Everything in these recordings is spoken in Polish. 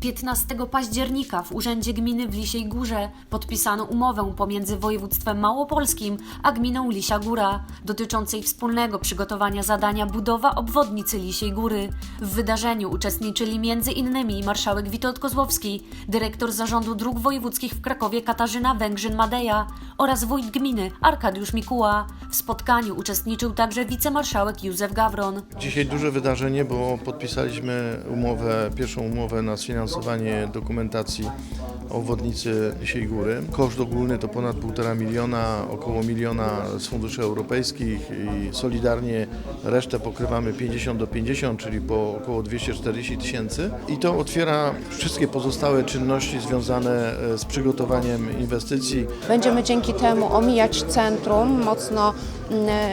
15 października w Urzędzie Gminy w Lisiej Górze podpisano umowę pomiędzy województwem małopolskim a gminą Lisia Góra dotyczącej wspólnego przygotowania zadania budowa obwodnicy Lisiej Góry. W wydarzeniu uczestniczyli m.in. marszałek Witold Kozłowski, dyrektor Zarządu Dróg Wojewódzkich w Krakowie Katarzyna Węgrzyn-Madeja oraz wójt gminy Arkadiusz Mikuła. W spotkaniu uczestniczył także wicemarszałek Józef Gawron. Dzisiaj duże wydarzenie, bo podpisaliśmy umowę, pierwszą umowę na sfinansowanie dokumentacji obwodnicy Lisiej Góry. Koszt ogólny to ponad 1,5 miliona, około miliona z funduszy europejskich i solidarnie resztę pokrywamy 50 do 50, czyli po około 240 tysięcy. I to otwiera wszystkie pozostałe czynności związane e, z przygotowaniem inwestycji. Będziemy dzięki temu omijać centrum mocno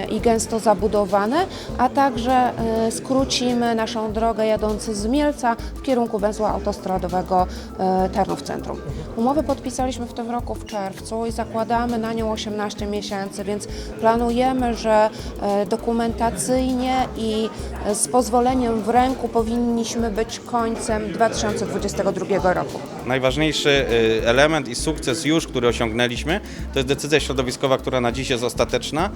i gęsto zabudowane, a także e, skrócimy naszą drogę jadącą z Mielca w kierunku węzła autostradowego e, Tarnów Centrum. Umowę podpisaliśmy w tym roku w czerwcu i zakładamy na nią 18 miesięcy, więc planujemy, że e, dokumentacyjnie i z pozwoleniem w ręku powinniśmy być końcem 2022 roku. Najważniejszy element i sukces już, który osiągnęliśmy, to jest decyzja środowiskowa, która na dziś jest ostateczna,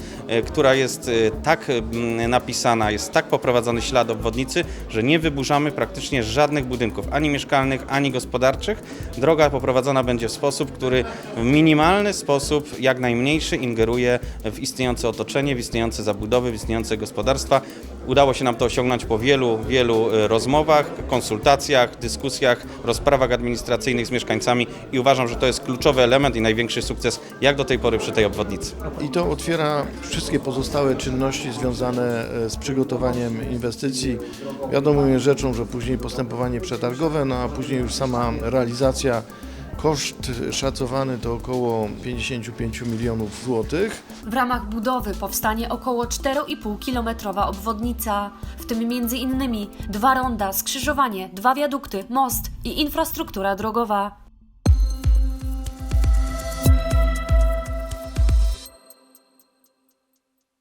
która jest y, tak mm, napisana, jest tak poprowadzony ślad obwodnicy, że nie wyburzamy praktycznie żadnych budynków, ani mieszkalnych, ani gospodarczych. Droga poprowadzona będzie w sposób, który w minimalny sposób, jak najmniejszy, ingeruje w istniejące otoczenie, w istniejące zabudowy, w istniejące gospodarstwa. Udało się nam to osiągnąć po wielu, wielu e, rozmowach, konsultacjach, dyskusjach, rozprawach administracyjnych z mieszkańcami i uważam, że to jest kluczowy element i największy sukces jak do tej pory przy tej obwodnicy. I to otwiera wszystkie pozostałe czynności związane e, z przygotowaniem inwestycji. Wiadomo jest rzeczą, że później postępowanie przetargowe, no a później już sama realizacja. Koszt szacowany to około 55 milionów złotych. W ramach budowy powstanie około 4,5-kilometrowa obwodnica, w tym m.in. dwa ronda, skrzyżowanie, dwa wiadukty, most i infrastruktura drogowa.